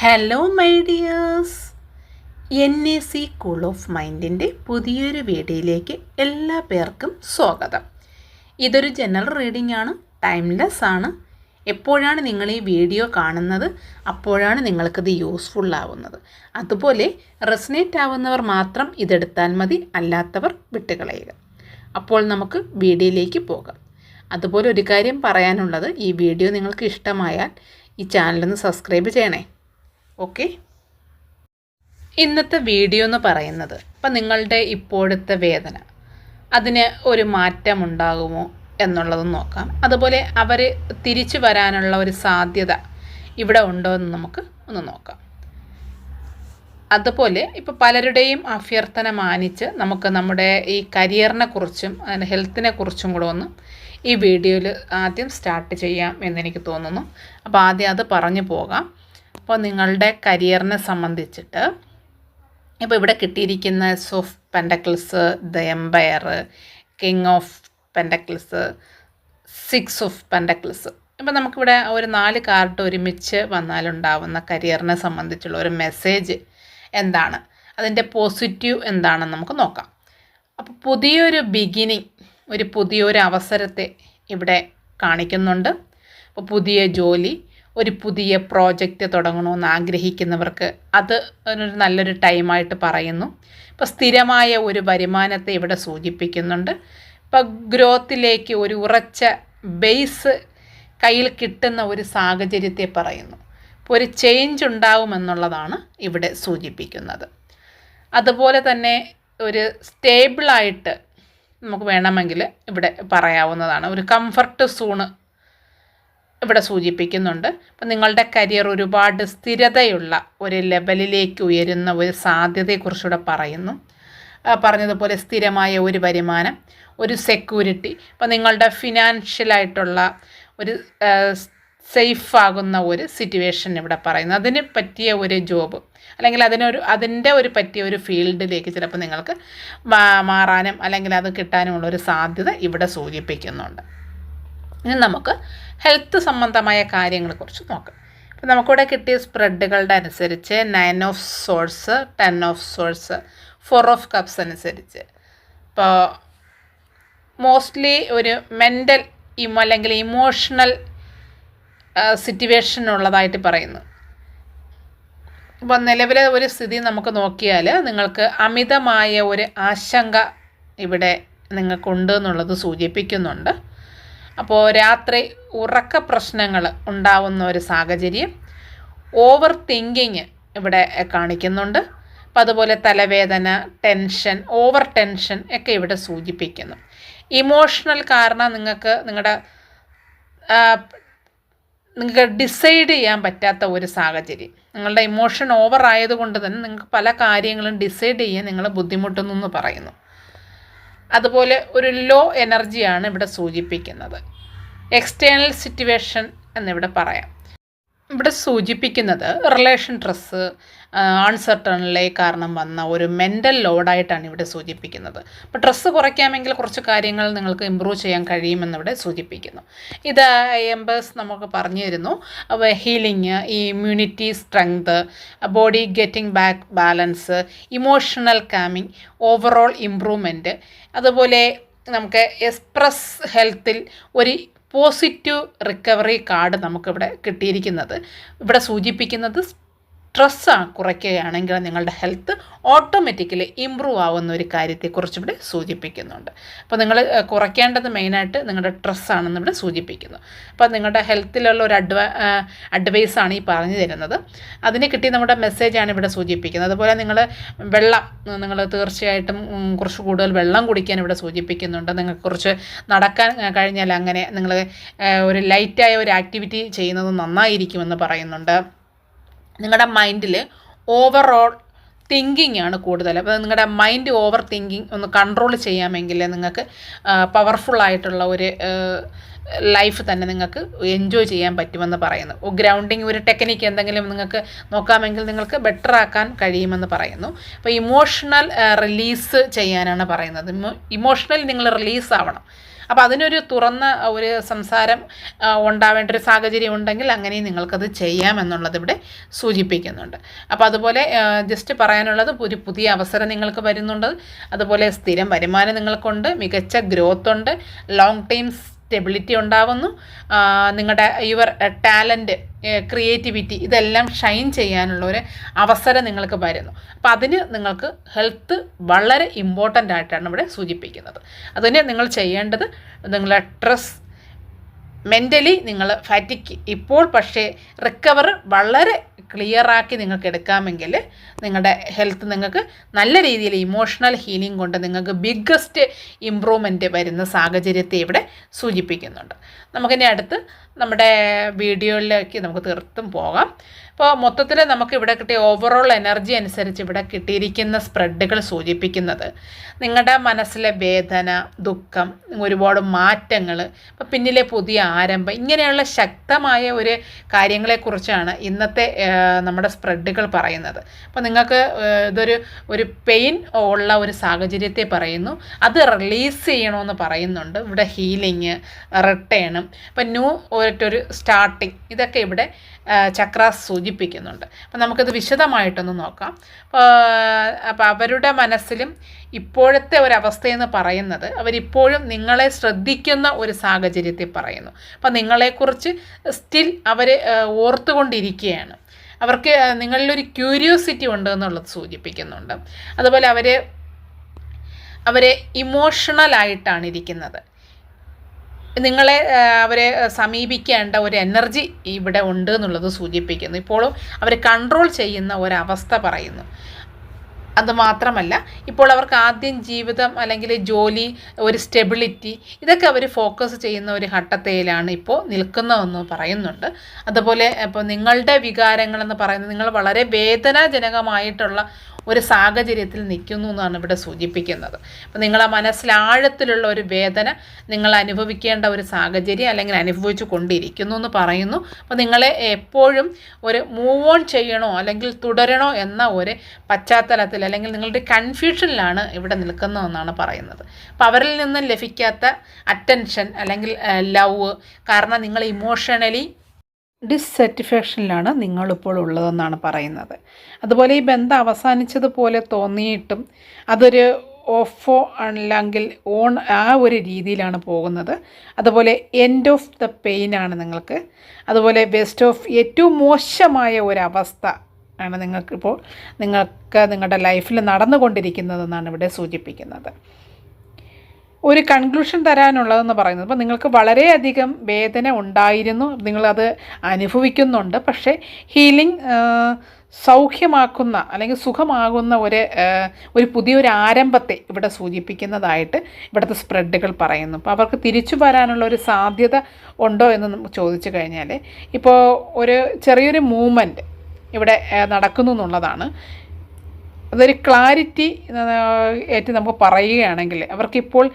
Hello my dears N A C cool of മൈൻഡിന്റെ പുതിയൊരു വീഡിയോയിലേക്ക് എല്ലാ പേർക്കും സ്വാഗതം. ഇതൊരു ജനറൽ റീഡിംഗ് ആണ് ടൈംലെസ് ആണ്. എപ്പോഴാണ് നിങ്ങൾ ഈ വീഡിയോ കാണുന്നത് അപ്പോഴാണ് നിങ്ങൾക്കിത് യൂസ്ഫുൾ ആവുന്നത്. അതുപോലെ റെസിനേറ്റ് ആവുന്നവർ മാത്രം ഇതെടുത്താൽ മതി അല്ലാത്തവർ വിട്ടുകളയുക. അപ്പോൾ നമുക്ക് വീഡിയോയിലേക്ക് പോകാം. അതുപോലെ ഒരു കാര്യം പറയാനുള്ളത് ഈ വീഡിയോ നിങ്ങൾക്ക് ഇഷ്ടമായാൽ ഈ ചാനലൊന്ന് സബ്സ്ക്രൈബ് ചെയ്യണേ. ഓക്കെ. ഇന്നത്തെ വീഡിയോ എന്ന് പറയുന്നത് ഇപ്പം നിങ്ങളുടെ ഇപ്പോഴത്തെ വേദന. അതിന് ഒരു മാറ്റം ഉണ്ടാകുമോ എന്നുള്ളതും നോക്കാം. അതുപോലെ അവർ തിരിച്ചു വരാനുള്ള ഒരു സാധ്യത ഇവിടെ ഉണ്ടോ എന്ന് നമുക്ക് ഒന്ന് നോക്കാം. അതുപോലെ ഇപ്പോൾ പലരുടെയും അഭ്യർത്ഥന മാനിച്ച് നമുക്ക് നമ്മുടെ ഈ കരിയറിനെ കുറിച്ചും അതിന്റെ ഹെൽത്തിനെ കുറിച്ചും കൂടെ ഒന്ന് ഈ വീഡിയോയിൽ ആദ്യം സ്റ്റാർട്ട് ചെയ്യാം എന്നെനിക്ക് തോന്നുന്നു. അപ്പോൾ ആദ്യം അത് പറഞ്ഞു പോകാം. അപ്പോൾ നിങ്ങളുടെ കരിയറിനെ സംബന്ധിച്ചിട്ട് ഇപ്പോൾ ഇവിടെ കിട്ടിയിരിക്കുന്ന സോഫ് pentacles the empire king of pentacles six of pentacles ഇപ്പം നമുക്കിവിടെ ഒരു നാല് കാർഡ് ഒരുമിച്ച് വന്നാലുണ്ടാവുന്ന കരിയറിനെ സംബന്ധിച്ചുള്ള ഒരു മെസ്സേജ് എന്താണ്? അതിന്റെ പോസിറ്റീവ് എന്താണെന്ന് നമുക്ക് നോക്കാം. അപ്പോൾ പുതിയൊരു ബിഗിനിങ് ഒരു പുതിയൊരു അവസരത്തെ ഇവിടെ കാണിക്കുന്നുണ്ട്. അപ്പോൾ പുതിയ ജോലി ഒരു പുതിയ പ്രോജക്റ്റ് തുടങ്ങണമെന്ന് ആഗ്രഹിക്കുന്നവർക്ക് അത് ഒരു നല്ലൊരു ടൈമായിട്ട് പറയുന്നു. ഇപ്പോൾ സ്ഥിരമായ ഒരു വരുമാനത്തെ ഇവിടെ സൂചിപ്പിക്കുന്നുണ്ട്. ഇപ്പോൾ ഗ്രോത്തിലേക്ക് ഒരു ഉറച്ച ബേസ് കയ്യിൽ കിട്ടുന്ന ഒരു സാഹചര്യത്തെ പറയുന്നു. ഇപ്പോൾ ഒരു ചേഞ്ച് ഉണ്ടാവുമെന്നുള്ളതാണ് ഇവിടെ സൂചിപ്പിക്കുന്നത്. അതുപോലെ തന്നെ ഒരു സ്റ്റേബിളായിട്ട് നമുക്ക് വേണമെങ്കിൽ ഇവിടെ പറയാവുന്നതാണ്. ഒരു കംഫർട്ട് സൂണ് ഇവിടെ സൂചിപ്പിക്കുന്നുണ്ട്. അപ്പം നിങ്ങളുടെ കരിയർ ഒരുപാട് സ്ഥിരതയുള്ള ഒരു ലെവലിലേക്ക് ഉയരുന്ന ഒരു സാധ്യതയെക്കുറിച്ചൂടെ പറയുന്നു. പറഞ്ഞതുപോലെ സ്ഥിരമായ ഒരു വരുമാനം ഒരു സെക്യൂരിറ്റി അപ്പം നിങ്ങളുടെ ഫിനാൻഷ്യലായിട്ടുള്ള ഒരു സേഫ് ആകുന്ന ഒരു സിറ്റുവേഷൻ ഇവിടെ പറയുന്നു. അതിന് പറ്റിയ ഒരു ജോബ് അല്ലെങ്കിൽ അതിനൊരു അതിന്റെ ഒരു പറ്റിയ ഒരു ഫീൽഡിലേക്ക് ചിലപ്പോൾ നിങ്ങൾക്ക് മാറാനും അല്ലെങ്കിൽ അത് കിട്ടാനുമുള്ള ഒരു സാധ്യത ഇവിടെ സൂചിപ്പിക്കുന്നുണ്ട്. ഇനി നമുക്ക് ഹെൽത്ത് സംബന്ധമായ കാര്യങ്ങളെക്കുറിച്ച് നോക്കാം. അപ്പോൾ നമുക്കിവിടെ കിട്ടിയ സ്പ്രെഡുകളുടെ അനുസരിച്ച് nine of swords ten of swords four of cups അനുസരിച്ച്. ഇപ്പോൾ മോസ്റ്റ്ലി ഒരു മെന്റൽ ഇമോ അല്ലെങ്കിൽ ഇമോഷണൽ സിറ്റുവേഷൻ ഉള്ളതായിട്ട് പറയുന്നു. ഇപ്പോൾ നിലവിലെ ഒരു സ്ഥിതി നമുക്ക് നോക്കിയാൽ നിങ്ങൾക്ക് അമിതമായ ഒരു ആശങ്ക ഇവിടെ നിങ്ങൾക്കുണ്ട് എന്നുള്ളത് സൂചിപ്പിക്കുന്നുണ്ട്. അപ്പോൾ രാത്രി ഉറക്ക പ്രശ്നങ്ങൾ ഉണ്ടാവുന്ന ഒരു സാഹചര്യം ഓവർ തിങ്കിങ് ഇവിടെ കാണിക്കുന്നുണ്ട്. അപ്പം അതുപോലെ തലവേദന ടെൻഷൻ ഓവർ ടെൻഷൻ ഒക്കെ ഇവിടെ സൂചിപ്പിക്കുന്നു. ഇമോഷണൽ കാരണം നിങ്ങൾക്ക് നിങ്ങളുടെ നിങ്ങൾക്ക് ഡിസൈഡ് ചെയ്യാൻ പറ്റാത്ത ഒരു സാഹചര്യം. നിങ്ങളുടെ ഇമോഷൻ ഓവർ ആയതുകൊണ്ട് തന്നെ നിങ്ങൾക്ക് പല കാര്യങ്ങളും ഡിസൈഡ് ചെയ്യാൻ നിങ്ങൾ ബുദ്ധിമുട്ടുന്നു എന്ന് പറയുന്നു. അതുപോലെ ഒരു ലോ എനർജിയാണ് ഇവിടെ സൂചിപ്പിക്കുന്നത്. എക്സ്റ്റേണൽ സിറ്റുവേഷൻ എന്നിവിടെ പറയാം. ഇവിടെ സൂചിപ്പിക്കുന്നത് റിലേഷൻ സ്ട്രെസ്സ് അൺസർട്ടണിലെ കാരണം വന്ന ഒരു മെന്റൽ ലോഡായിട്ടാണ് ഇവിടെ സൂചിപ്പിക്കുന്നത്. അപ്പോൾ ഡ്രസ്സ് കുറയ്ക്കാമെങ്കിൽ കുറച്ച് കാര്യങ്ങൾ നിങ്ങൾക്ക് ഇമ്പ്രൂവ് ചെയ്യാൻ കഴിയുമെന്നിവിടെ സൂചിപ്പിക്കുന്നു. ഇത് എംബേഴ്സ് നമുക്ക് പറഞ്ഞു തരുന്നു ഹീലിംഗ് ഈ immunity strength body getting back balance emotional calming overall improvement അതുപോലെ നമുക്ക് എക്സ്പ്രസ് ഹെൽത്തിൽ ഒരു പോസിറ്റീവ് റിക്കവറി കാർഡ് നമുക്കിവിടെ കിട്ടിയിരിക്കുന്നത്. ഇവിടെ സൂചിപ്പിക്കുന്നത് സ്ട്രെസ് കുറയ്ക്കുകയാണെങ്കിൽ നിങ്ങളുടെ ഹെൽത്ത് ഓട്ടോമാറ്റിക്കലി ഇമ്പ്രൂവ് ആവുന്ന ഒരു കാര്യത്തെക്കുറിച്ച് ഇവിടെ സൂചിപ്പിക്കുന്നുണ്ട്. അപ്പോൾ നിങ്ങൾ കുറയ്ക്കേണ്ടത് മെയിനായിട്ട് നിങ്ങളുടെ സ്ട്രെസ് ആണെന്ന് ഇവിടെ സൂചിപ്പിക്കുന്നു. അപ്പോൾ നിങ്ങളുടെ ഹെൽത്തിലുള്ള ഒരു അഡ്വ അഡ്വൈസാണ് ഈ പറഞ്ഞു തരുന്നത്. അതിന് കിട്ടിയ നമ്മുടെ മെസ്സേജാണ് ഇവിടെ സൂചിപ്പിക്കുന്നത്. അതുപോലെ നിങ്ങൾ വെള്ളം നിങ്ങൾ തീർച്ചയായിട്ടും കുറച്ച് കൂടുതൽ വെള്ളം കുടിക്കാൻ ഇവിടെ സൂചിപ്പിക്കുന്നുണ്ട്. നിങ്ങൾക്ക് കുറച്ച് നടക്കാൻ കഴിഞ്ഞാൽ അങ്ങനെ നിങ്ങൾ ഒരു ലൈറ്റായ ഒരു ആക്ടിവിറ്റി ചെയ്യുന്നത് നന്നായിരിക്കുമെന്ന് പറയുന്നുണ്ട്. നിങ്ങളുടെ മൈൻഡിൽ ഓവറോൾ തിങ്കിങ് ആണ് കൂടുതൽ അപ്പോൾ നിങ്ങളുടെ മൈൻഡ് ഓവർ തിങ്കിങ് ഒന്ന് കൺട്രോൾ ചെയ്യാമെങ്കിൽ നിങ്ങൾക്ക് പവർഫുൾ ആയിട്ടുള്ള ഒരു ലൈഫ് തന്നെ നിങ്ങൾക്ക് എൻജോയ് ചെയ്യാൻ പറ്റുമെന്ന് പറയുന്നു. ഗ്രൗണ്ടിങ് ഒരു ടെക്നിക്ക് എന്തെങ്കിലും നിങ്ങൾക്ക് നോക്കാമെങ്കിൽ നിങ്ങൾക്ക് ബെറ്റർ ആക്കാൻ കഴിയുമെന്ന് പറയുന്നു. അപ്പോൾ ഇമോഷണൽ റിലീസ് ചെയ്യാനാണ് പറയുന്നത്. ഇമോഷണൽ നിങ്ങൾ റിലീസ് ആവണം. അപ്പോൾ അതിനൊരു തുറന്ന ഒരു സംസാരം ഉണ്ടാവേണ്ട ഒരു സാഹചര്യം ഉണ്ടെങ്കിൽ അങ്ങനെയും നിങ്ങൾക്കത് ചെയ്യാമെന്നുള്ളത് ഇവിടെ സൂചിപ്പിക്കുന്നുണ്ട്. അപ്പോൾ അതുപോലെ ജസ്റ്റ് പറയാനുള്ളത് ഒരു പുതിയ അവസരം നിങ്ങൾക്ക് വരുന്നുണ്ട്. അതുപോലെ സ്ഥിരം വരുമാനം നിങ്ങൾക്കുണ്ട്. മികച്ച ഗ്രോത്ത് ഉണ്ട്. ലോങ് ടൈം സ്റ്റെബിലിറ്റി ഉണ്ടാവുന്നു. നിങ്ങളുടെ യുവർ ടാലന്റ് ക്രിയേറ്റിവിറ്റി ഇതെല്ലാം ഷൈൻ ചെയ്യാനുള്ള ഒരു അവസരം നിങ്ങൾക്ക് വരുന്നു. അപ്പോൾ അതിന് നിങ്ങൾക്ക് ഹെൽത്ത് വളരെ ഇമ്പോർട്ടന്റ് ആയിട്ടാണ് ഇവിടെ സൂചിപ്പിക്കുന്നത്. അതിന് നിങ്ങൾ ചെയ്യേണ്ടത് നിങ്ങളെ ട്രസ് മെന്റലി നിങ്ങൾ ഫാറ്റിക്ക് ഇപ്പോൾ പക്ഷേ റിക്കവർ വളരെ ക്ലിയറാക്കി നിങ്ങൾക്ക് എടുക്കാമെങ്കിൽ നിങ്ങളുടെ ഹെൽത്ത് നിങ്ങൾക്ക് നല്ല രീതിയിൽ ഇമോഷണൽ ഹീലിംഗ് കൊണ്ട് നിങ്ങൾക്ക് ബിഗ്ഗസ്റ്റ് ഇമ്പ്രൂവ്മെന്റ് വരുന്ന സാഹചര്യത്തെ ഇവിടെ സൂചിപ്പിക്കുന്നുണ്ട്. നമുക്കിനി അടുത്ത് നമ്മുടെ വീഡിയോയിലേക്ക് നമുക്ക് തീർത്തും പോകാം. അപ്പോൾ മൊത്തത്തിൽ നമുക്ക് ഇവിടെ കിട്ടിയ ഓവറോൾ എനർജി അനുസരിച്ച് ഇവിടെ കിട്ടിയിരിക്കുന്ന സ്പ്രെഡുകൾ സൂചിപ്പിക്കുന്നത്. നിങ്ങളുടെ മനസ്സിലെ വേദന ദുഃഖം ഒരുപാട് മാറ്റങ്ങൾ ഇപ്പം പിന്നിലെ പുതിയ ആരംഭം ഇങ്ങനെയുള്ള ശക്തമായ ഒരു കാര്യങ്ങളെക്കുറിച്ചാണ് ഇന്നത്തെ നമ്മുടെ സ്പ്രെഡുകൾ പറയുന്നത്. അപ്പോൾ നിങ്ങൾക്ക് ഇതൊരു ഒരു പെയിൻ ഉള്ള ഒരു സാഹചര്യത്തെ പറയുന്നു. അത് റിലീസ് ചെയ്യണമെന്ന് പറയുന്നുണ്ട്. ഇവിടെ ഹീലിങ് റിട്ടേണും ഇപ്പം ന്യൂ ഒരു സ്റ്റാർട്ടിങ് ഇതൊക്കെ ഇവിടെ ചക്രാസ് സൂചിപ്പിക്കുന്നുണ്ട്. അപ്പം നമുക്കത് വിശദമായിട്ടൊന്ന് നോക്കാം. അപ്പോൾ അവരുടെ മനസ്സിലും ഇപ്പോഴത്തെ ഒരവസ്ഥയെന്ന് പറയുന്നത് അവരിപ്പോഴും നിങ്ങളെ ശ്രദ്ധിക്കുന്ന ഒരു സാഹചര്യത്തിൽ പറയുന്നു. അപ്പം നിങ്ങളെക്കുറിച്ച് സ്റ്റിൽ അവർ ഓർത്തുകൊണ്ടിരിക്കുകയാണ്. അവർക്ക് നിങ്ങളിലൊരു ക്യൂരിയോസിറ്റി ഉണ്ട് എന്നുള്ളത് സൂചിപ്പിക്കുന്നുണ്ട്. അതുപോലെ അവർ അവരെ ഇമോഷണലായിട്ടാണ് ഇരിക്കുന്നത്. നിങ്ങളെ അവരെ സമീപിക്കേണ്ട ഒരു എനർജി ഇവിടെ ഉണ്ട് എന്നുള്ളത് സൂചിപ്പിക്കുന്നു. ഇപ്പോഴും അവർ കൺട്രോൾ ചെയ്യുന്ന ഒരവസ്ഥ പറയുന്നു. അത് മാത്രമല്ല ഇപ്പോൾ അവർക്ക് ആദ്യം ജീവിതം അല്ലെങ്കിൽ ജോലി ഒരു സ്റ്റെബിലിറ്റി ഇതൊക്കെ അവർ ഫോക്കസ് ചെയ്യുന്ന ഒരു ഘട്ടത്തിലാണ് ഇപ്പോൾ നിൽക്കുന്നതെന്ന് പറയുന്നുണ്ട്. അതുപോലെ ഇപ്പോൾ നിങ്ങളുടെ വികാരങ്ങളെന്ന് പറയുന്നത് നിങ്ങൾ വളരെ വേദനാജനകമായിട്ടുള്ള ഒരു സാഹചര്യത്തിൽ നിൽക്കുന്നു എന്നാണ് ഇവിടെ സൂചിപ്പിക്കുന്നത്. അപ്പോൾ നിങ്ങളെ മനസ്സിലാഴത്തിലുള്ള ഒരു വേദന നിങ്ങൾ അനുഭവിക്കേണ്ട ഒരു സാഹചര്യം അല്ലെങ്കിൽ അനുഭവിച്ചു കൊണ്ടിരിക്കുന്നു എന്ന് പറയുന്നു. അപ്പോൾ നിങ്ങളെ എപ്പോഴും ഒരു മൂവ് ഓൺ ചെയ്യണോ അല്ലെങ്കിൽ തുടരണോ എന്ന ഒരു പശ്ചാത്തലത്തിൽ അല്ലെങ്കിൽ നിങ്ങളുടെ കൺഫ്യൂഷനിലാണ് ഇവിടെ നിൽക്കുന്നതെന്നാണ് പറയുന്നത്. അപ്പോൾ അവരിൽ നിന്നും ലഭിക്കാത്ത അറ്റൻഷൻ അല്ലെങ്കിൽ ലവ് കാരണം നിങ്ങൾ ഇമോഷണലി ഡിസ്സാറ്റിസ്ഫാക്ഷനിലാണ് നിങ്ങളിപ്പോൾ ഉള്ളതെന്നാണ് പറയുന്നത്. അതുപോലെ ഈ ബന്ധം അവസാനിച്ചതുപോലെ തോന്നിയിട്ടും അതൊരു ഓഫോ അല്ലെങ്കിൽ ഓൺ ആ ഒരു രീതിയിലാണ് പോകുന്നത്. അതുപോലെ എൻഡ് ഓഫ് ദ പെയിൻ ആണ് നിങ്ങൾക്ക്. അതുപോലെ ബെസ്റ്റ് ഓഫ് ഏറ്റവും മോശമായ ഒരവസ്ഥ ആണ് നിങ്ങൾക്കിപ്പോൾ നിങ്ങൾക്ക് നിങ്ങളുടെ ലൈഫിൽ നടന്നുകൊണ്ടിരിക്കുന്നതെന്നാണ് ഇവിടെ സൂചിപ്പിക്കുന്നത്. ഒരു കൺക്ലൂഷൻ തരാനുള്ളതെന്ന് പറയുന്നത് ഇപ്പോൾ നിങ്ങൾക്ക് വളരെയധികം വേദന ഉണ്ടായിരുന്നു നിങ്ങളത് അനുഭവിക്കുന്നുണ്ട് പക്ഷേ ഹീലിംഗ് സൗഖ്യമാക്കുന്ന അല്ലെങ്കിൽ സുഖമാകുന്ന ഒരു ഒരു പുതിയൊരു ആരംഭത്തെ ഇവിടെ സൂചിപ്പിക്കുന്നതായിട്ട് ഇവിടുത്തെ സ്പ്രെഡുകൾ പറയുന്നു. അപ്പോൾ അവർക്ക് തിരിച്ചു വരാനുള്ള ഒരു സാധ്യത ഉണ്ടോ എന്ന് ചോദിച്ചു കഴിഞ്ഞാൽ ഇപ്പോൾ ഒരു ചെറിയൊരു മൂവ്മെന്റ് ഇവിടെ നടക്കുന്നു എന്നുള്ളതാണ്. അതൊരു ക്ലാരിറ്റി ആയിട്ട് നമുക്ക് പറയുകയാണെങ്കിൽ അവർക്കിപ്പോൾ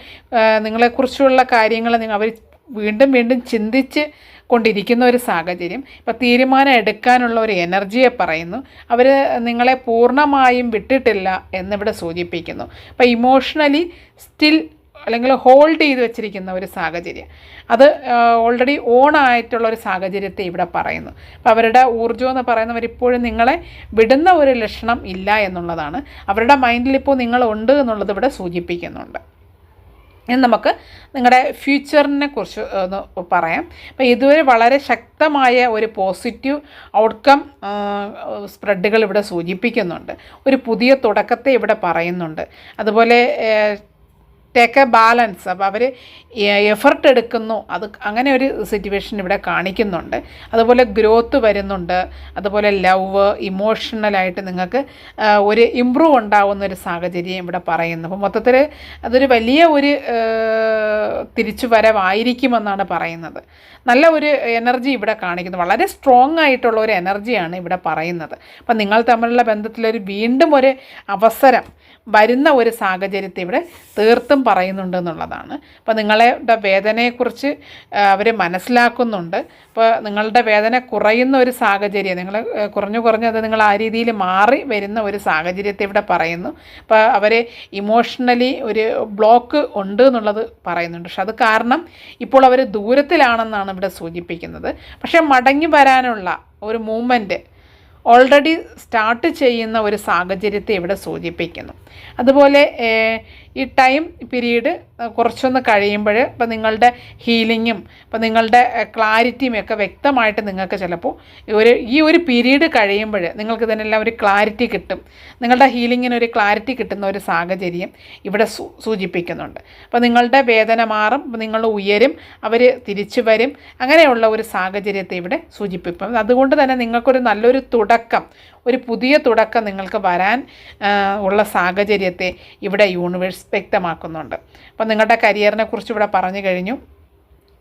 നിങ്ങളെക്കുറിച്ചുള്ള കാര്യങ്ങൾ നിങ്ങൾ അവർ വീണ്ടും വീണ്ടും ചിന്തിച്ച് കൊണ്ടിരിക്കുന്ന ഒരു സാഹചര്യം. ഇപ്പം തീരുമാനം എടുക്കാനുള്ള ഒരു എനർജിയെ പറയുന്നു. അവർ നിങ്ങളെ പൂർണമായും വിട്ടിട്ടില്ല എന്നിവിടെ സൂചിപ്പിക്കുന്നു. അപ്പം ഇമോഷണലി സ്റ്റിൽ അല്ലെങ്കിൽ ഹോൾഡ് ചെയ്ത് വെച്ചിരിക്കുന്ന ഒരു സാഹചര്യം. അത് ഓൾറെഡി ഓൺ ആയിട്ടുള്ള ഒരു സാഹചര്യത്തെ ഇവിടെ പറയുന്നു. അപ്പോൾ അവരുടെ ഊർജം എന്ന് പറയുന്നവർ ഇപ്പോഴും നിങ്ങളെ വിടുന്ന ഒരു ലക്ഷണം ഇല്ല എന്നുള്ളതാണ്. അവരുടെ മൈൻഡിൽ ഇപ്പോൾ നിങ്ങളുണ്ട് എന്നുള്ളത് ഇവിടെ സൂചിപ്പിക്കുന്നുണ്ട്. ഇനി നമുക്ക് നിങ്ങളുടെ ഫ്യൂച്ചറിനെ കുറിച്ച് ഒന്ന് പറയാം. അപ്പോൾ ഇതുവരെ വളരെ ശക്തമായ ഒരു പോസിറ്റീവ് ഔട്ട്കം സ്പ്രെഡുകൾ ഇവിടെ സൂചിപ്പിക്കുന്നുണ്ട്. ഒരു പുതിയ തുടക്കത്തെ ഇവിടെ പറയുന്നുണ്ട്. അതുപോലെ ടേക്ക് എ ബാലൻസ് അപ്പോൾ അവർ എഫർട്ട് എടുക്കുന്നു. അത് അങ്ങനെ ഒരു സിറ്റുവേഷൻ ഇവിടെ കാണിക്കുന്നുണ്ട്. അതുപോലെ ഗ്രോത്ത് വരുന്നുണ്ട്. അതുപോലെ ലവ് ഇമോഷണലായിട്ട് നിങ്ങൾക്ക് ഒരു ഇമ്പ്രൂവ് ഉണ്ടാവുന്ന ഒരു സാഹചര്യം ഇവിടെ പറയുന്നു. അപ്പോൾ മൊത്തത്തിൽ അതൊരു വലിയ ഒരു തിരിച്ചു വരവായിരിക്കുമെന്നാണ് പറയുന്നത്. നല്ല ഒരു എനർജി ഇവിടെ കാണിക്കുന്നു. വളരെ സ്ട്രോങ് ആയിട്ടുള്ള ഒരു എനർജിയാണ് ഇവിടെ പറയുന്നത്. അപ്പം നിങ്ങൾ തമ്മിലുള്ള ബന്ധത്തിലൊരു വീണ്ടും ഒരു അവസരം വരുന്ന ഒരു സാഹചര്യത്തെ ഇവിടെ തീർത്തും പറയുന്നുണ്ട് എന്നുള്ളതാണ്. അപ്പോൾ നിങ്ങളുടെ വേദനയെക്കുറിച്ച് അവർ മനസ്സിലാക്കുന്നുണ്ട്. അപ്പോൾ നിങ്ങളുടെ വേദന കുറയുന്ന ഒരു സാഹചര്യം നിങ്ങൾ കുറഞ്ഞു കുറഞ്ഞ് അത് നിങ്ങൾ ആ രീതിയിൽ മാറി വരുന്ന ഒരു സാഹചര്യത്തെ ഇവിടെ പറയുന്നു. അപ്പോൾ അവർ ഇമോഷണലി ഒരു ബ്ലോക്ക് ഉണ്ട് എന്നുള്ളത് പറയുന്നുണ്ട്. പക്ഷെ അത് കാരണം ഇപ്പോൾ അവർ ദൂരത്തിലാണെന്നാണ് ഇവിടെ സൂചിപ്പിക്കുന്നത്. പക്ഷേ മടങ്ങി വരാനുള്ള ഒരു മൂമെന്റ് ഓൾറെഡി സ്റ്റാർട്ട് ചെയ്യുന്ന ഒരു സാഹചര്യത്തെ ഇവിടെ സൂചിപ്പിക്കുന്നു. അതുപോലെ ഈ ടൈം പീരീഡ് കുറച്ചൊന്ന് കഴിയുമ്പോൾ ഇപ്പം നിങ്ങളുടെ ഹീലിങ്ങും ഇപ്പം നിങ്ങളുടെ ക്ലാരിറ്റിയും ഒക്കെ വ്യക്തമായിട്ട് നിങ്ങൾക്ക് ചിലപ്പോൾ ഒരു ഈ ഒരു പീരീഡ് കഴിയുമ്പോൾ നിങ്ങൾക്ക് ഇതിനെല്ലാം ഒരു ക്ലാരിറ്റി കിട്ടും. നിങ്ങളുടെ ഹീലിങ്ങിന് ഒരു ക്ലാരിറ്റി കിട്ടുന്ന ഒരു സാഹചര്യം ഇവിടെ സൂചിപ്പിക്കുന്നുണ്ട്. അപ്പോൾ നിങ്ങളുടെ വേദന മാറും നിങ്ങൾ ഉയരും അവർ തിരിച്ചു വരും. അങ്ങനെയുള്ള ഒരു സാഹചര്യത്തെ ഇവിടെ സൂചിപ്പിക്കും. അതുകൊണ്ട് തന്നെ നിങ്ങൾക്കൊരു നല്ലൊരു തുടക്കം ഒരു പുതിയ തുടക്കം നിങ്ങൾക്ക് വരാൻ ഉള്ള സാഹചര്യത്തെ ഇവിടെ യൂണിവേഴ്സ് വ്യക്തമാക്കുന്നുണ്ട്. അപ്പോൾ നിങ്ങളുടെ കരിയറിനെ കുറിച്ച് ഇവിടെ പറഞ്ഞു കഴിഞ്ഞു.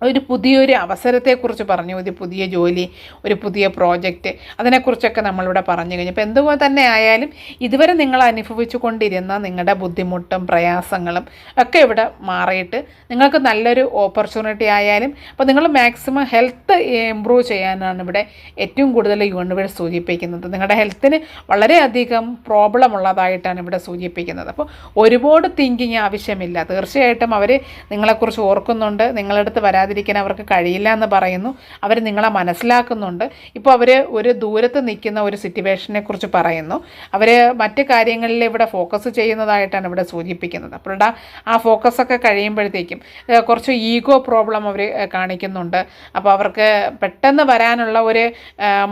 ഒരു പുതിയൊരു അവസരത്തെക്കുറിച്ച് പറഞ്ഞു ഒരു പുതിയ ജോലി ഒരു പുതിയ പ്രോജക്റ്റ് അതിനെക്കുറിച്ചൊക്കെ നമ്മളിവിടെ പറഞ്ഞു കഴിഞ്ഞു. അപ്പോൾ എന്തുപോലെ തന്നെ ആയാലും ഇതുവരെ നിങ്ങൾ അനുഭവിച്ചു കൊണ്ടിരുന്ന നിങ്ങളുടെ ബുദ്ധിമുട്ടും പ്രയാസങ്ങളും ഒക്കെ ഇവിടെ മാറിയിട്ട് നിങ്ങൾക്ക് നല്ലൊരു ഓപ്പർച്യൂണിറ്റി ആയാലും അപ്പോൾ നിങ്ങൾ മാക്സിമം ഹെൽത്ത് ഇമ്പ്രൂവ് ചെയ്യാനാണ് ഇവിടെ ഏറ്റവും കൂടുതൽ യൂണിവേഴ്സ് സൂചിപ്പിക്കുന്നത്. നിങ്ങളുടെ ഹെൽത്തിന് വളരെയധികം പ്രോബ്ലം ഉള്ളതായിട്ടാണ് ഇവിടെ സൂചിപ്പിക്കുന്നത്. അപ്പോൾ ഒരുപാട് തിങ്കിങ് ആവശ്യമില്ല. തീർച്ചയായിട്ടും അവർ നിങ്ങളെക്കുറിച്ച് ഓർക്കുന്നുണ്ട്. നിങ്ങളടുത്ത് വരാതെ ചെയ്യാതിരിക്കാൻ അവർക്ക് കഴിയില്ല എന്ന് പറയുന്നു. അവർ നിങ്ങളെ മനസ്സിലാക്കുന്നുണ്ട്. ഇപ്പോൾ അവർ ഒരു ദൂരത്ത് നിൽക്കുന്ന ഒരു സിറ്റുവേഷനെ കുറിച്ച് പറയുന്നു. അവർ മറ്റ് കാര്യങ്ങളിൽ ഇവിടെ ഫോക്കസ് ചെയ്യുന്നതായിട്ടാണ് ഇവിടെ സൂചിപ്പിക്കുന്നത്. അപ്പോഴാ ആ ഫോക്കസൊക്കെ കഴിയുമ്പോഴത്തേക്കും കുറച്ച് ഈഗോ പ്രോബ്ലം അവർ കാണിക്കുന്നുണ്ട്. അപ്പോൾ അവർക്ക് പെട്ടെന്ന് വരാനുള്ള ഒരു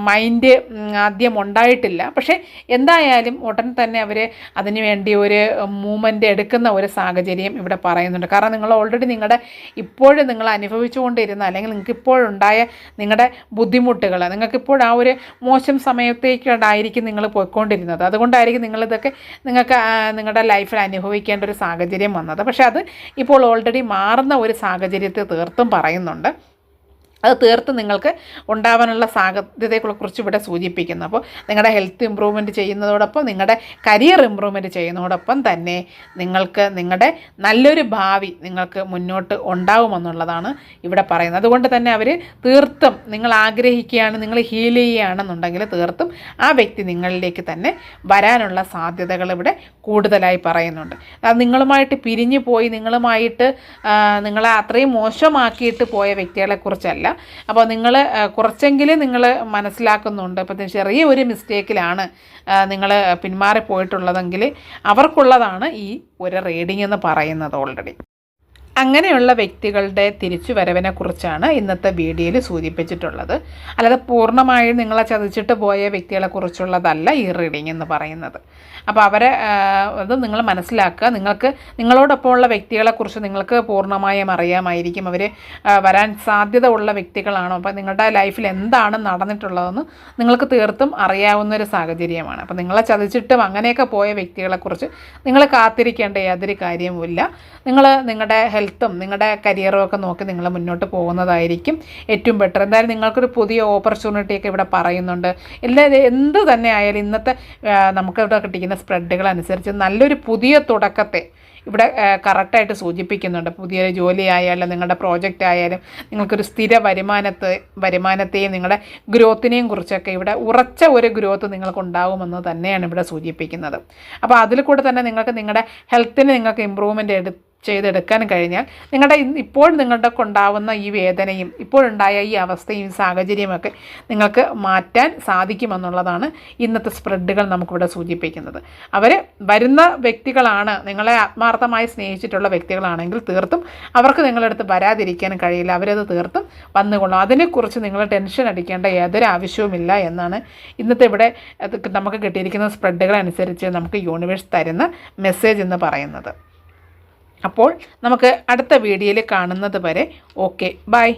മൈൻഡ് ആദ്യം ഉണ്ടായിട്ടില്ല. പക്ഷേ എന്തായാലും ഉടൻ തന്നെ അവർ അതിനുവേണ്ടി ഒരു മൂവ്മെന്റ് എടുക്കുന്ന ഒരു സാഹചര്യം ഇവിടെ പറയുന്നുണ്ട്. കാരണം നിങ്ങൾ ഓൾറെഡി നിങ്ങളുടെ ഇപ്പോഴും നിങ്ങൾ അനുഭവിച്ച അനുഭവിച്ചുകൊണ്ടിരുന്ന അല്ലെങ്കിൽ നിങ്ങൾക്ക് ഇപ്പോഴുണ്ടായ നിങ്ങളുടെ ബുദ്ധിമുട്ടുകൾ നിങ്ങൾക്കിപ്പോൾ ആ ഒരു മോശം സമയത്തേക്കുണ്ടായിരിക്കും നിങ്ങൾ പോയിക്കൊണ്ടിരുന്നത്. അതുകൊണ്ടായിരിക്കും നിങ്ങളിതൊക്കെ നിങ്ങൾക്ക് നിങ്ങളുടെ ലൈഫിൽ അനുഭവിക്കേണ്ട ഒരു സാഹചര്യം വന്നത്. പക്ഷേ അത് ഇപ്പോൾ ഓൾറെഡി മാറുന്ന ഒരു സാഹചര്യത്തെ തീർത്തും പറയുന്നുണ്ട്. അത് തീർത്ത് നിങ്ങൾക്ക് ഉണ്ടാവാനുള്ള സാധ്യതകളെക്കുറിച്ച് ഇവിടെ സൂചിപ്പിക്കുന്നു. അപ്പോൾ നിങ്ങളുടെ ഹെൽത്ത് ഇമ്പ്രൂവ്മെന്റ് ചെയ്യുന്നതോടൊപ്പം നിങ്ങളുടെ കരിയർ ഇമ്പ്രൂവ്മെന്റ് ചെയ്യുന്നതോടൊപ്പം തന്നെ നിങ്ങൾക്ക് നിങ്ങളുടെ നല്ലൊരു ഭാവി നിങ്ങൾക്ക് മുന്നോട്ട് ഉണ്ടാവുമെന്നുള്ളതാണ് ഇവിടെ പറയുന്നത്. അതുകൊണ്ട് തന്നെ അവർ തീർത്തും നിങ്ങൾ ആഗ്രഹിക്കുകയാണ് നിങ്ങൾ ഹീൽ ചെയ്യുകയാണെന്നുണ്ടെങ്കിൽ തീർത്തും ആ വ്യക്തി നിങ്ങളിലേക്ക് തന്നെ വരാനുള്ള സാധ്യതകൾ ഇവിടെ കൂടുതലായി പറയുന്നുണ്ട്. അത് നിങ്ങളുമായിട്ട് പിരിഞ്ഞു പോയി നിങ്ങളുമായിട്ട് നിങ്ങളെ അത്രയും മോശമാക്കിയിട്ട് പോയ വ്യക്തികളെക്കുറിച്ചല്ല അപ്പോൾ നിങ്ങൾ കുറച്ചെങ്കിലും നിങ്ങൾ മനസ്സിലാക്കുന്നുണ്ട്. അപ്പോൾ ചെറിയ ഒരു മിസ്റ്റേക്കിലാണ് നിങ്ങൾ പിന്മാറിപ്പോയിട്ടുള്ളതെങ്കിൽ അവർക്കുള്ളതാണ് ഈ ഒരു റീഡിംഗ് എന്ന് പറയുന്നത് ഓൾറെഡി. അങ്ങനെയുള്ള വ്യക്തികളുടെ തിരിച്ചു കുറിച്ചാണ് ഇന്നത്തെ വീഡിയോയിൽ സൂചിപ്പിച്ചിട്ടുള്ളത്. അല്ലാതെ പൂർണമായും നിങ്ങളെ ചതിച്ചിട്ട് പോയ വ്യക്തികളെക്കുറിച്ചുള്ളതല്ല ഈ റീഡിംഗ് എന്ന് പറയുന്നത്. അപ്പോൾ അവരെ അത് നിങ്ങൾ മനസ്സിലാക്കുക. നിങ്ങൾക്ക് നിങ്ങളോടൊപ്പം ഉള്ള വ്യക്തികളെക്കുറിച്ച് നിങ്ങൾക്ക് പൂർണമായും അറിയാമായിരിക്കും. അവർ വരാൻ സാധ്യത ഉള്ള വ്യക്തികളാണോ? അപ്പോൾ നിങ്ങളുടെ ലൈഫിൽ എന്താണ് നടന്നിട്ടുള്ളതെന്ന് നിങ്ങൾക്ക് തീർത്തും അറിയാവുന്ന ഒരു സാഹചര്യമാണ്. അപ്പോൾ നിങ്ങളെ ചതിച്ചിട്ടും അങ്ങനെയൊക്കെ പോയ വ്യക്തികളെക്കുറിച്ച് നിങ്ങൾ കാത്തിരിക്കേണ്ട യാതൊരു കാര്യവുമില്ല നിങ്ങൾ നിങ്ങളുടെ ഹെൽത്തും നിങ്ങളുടെ കരിയറും ഒക്കെ നോക്കി നിങ്ങൾ മുന്നോട്ട് പോകുന്നതായിരിക്കും ഏറ്റവും ബെറ്റർ. എന്തായാലും നിങ്ങൾക്കൊരു പുതിയ ഓപ്പർച്യൂണിറ്റിയൊക്കെ ഇവിടെ പറയുന്നുണ്ട്. എല്ലാ എന്ത് തന്നെ ആയാലും ഇന്നത്തെ നമുക്കിവിടെ കിട്ടിക്കുന്ന സ്പ്രെഡുകൾ അനുസരിച്ച് നല്ലൊരു പുതിയ തുടക്കത്തെ ഇവിടെ കറക്റ്റായിട്ട് സൂചിപ്പിക്കുന്നുണ്ട്. പുതിയൊരു ജോലി ആയാലും നിങ്ങളുടെ പ്രോജക്റ്റ് ആയാലും നിങ്ങൾക്കൊരു സ്ഥിര വരുമാനത്തെ വരുമാനത്തെയും നിങ്ങളുടെ ഗ്രോത്തിനെയും കുറിച്ചൊക്കെ ഇവിടെ ഉറച്ച ഒരു ഗ്രോത്ത് നിങ്ങൾക്ക് ഉണ്ടാകുമെന്ന് തന്നെയാണ് ഇവിടെ സൂചിപ്പിക്കുന്നത്. അപ്പോൾ അതിൽ കൂടെ തന്നെ നിങ്ങൾക്ക് നിങ്ങളുടെ ഹെൽത്തിന് നിങ്ങൾക്ക് ഇമ്പ്രൂവ്മെന്റ് എടുത്ത് ചെയ്തെടുക്കാൻ കഴിഞ്ഞാൽ നിങ്ങളുടെ ഇപ്പോൾ നിങ്ങളുടെ കൊണ്ടാവുന്ന ഈ വേദനയും ഇപ്പോഴുണ്ടായ ഈ അവസ്ഥയും സാഹചര്യമൊക്കെ നിങ്ങൾക്ക് മാറ്റാൻ സാധിക്കുമെന്നുള്ളതാണ് ഇന്നത്തെ സ്പ്രെഡുകൾ നമുക്കിവിടെ സൂചിപ്പിക്കുന്നത്. അവർ വരുന്ന വ്യക്തികളാണ് നിങ്ങളെ ആത്മാർത്ഥമായി സ്നേഹിച്ചിട്ടുള്ള വ്യക്തികളാണെങ്കിൽ തീർത്തും അവർക്ക് നിങ്ങളടുത്ത് വരാതിരിക്കാൻ കഴിയില്ല. അവരത് തീർത്തും വന്നുകൊള്ളും. അതിനെക്കുറിച്ച് നിങ്ങൾ ടെൻഷൻ അടിക്കേണ്ട യാതൊരു ആവശ്യവുമില്ല എന്നാണ് ഇന്നത്തെ ഇവിടെ നമുക്ക് കിട്ടിയിരിക്കുന്ന സ്പ്രെഡുകൾ അനുസരിച്ച് നമുക്ക് യൂണിവേഴ്സ് തരുന്ന മെസ്സേജ് എന്ന് പറയുന്നത്. അപ്പോൾ നമുക്ക് അടുത്ത വീഡിയോയിൽ കാണുന്നത് വരെ ഓക്കെ ബൈ.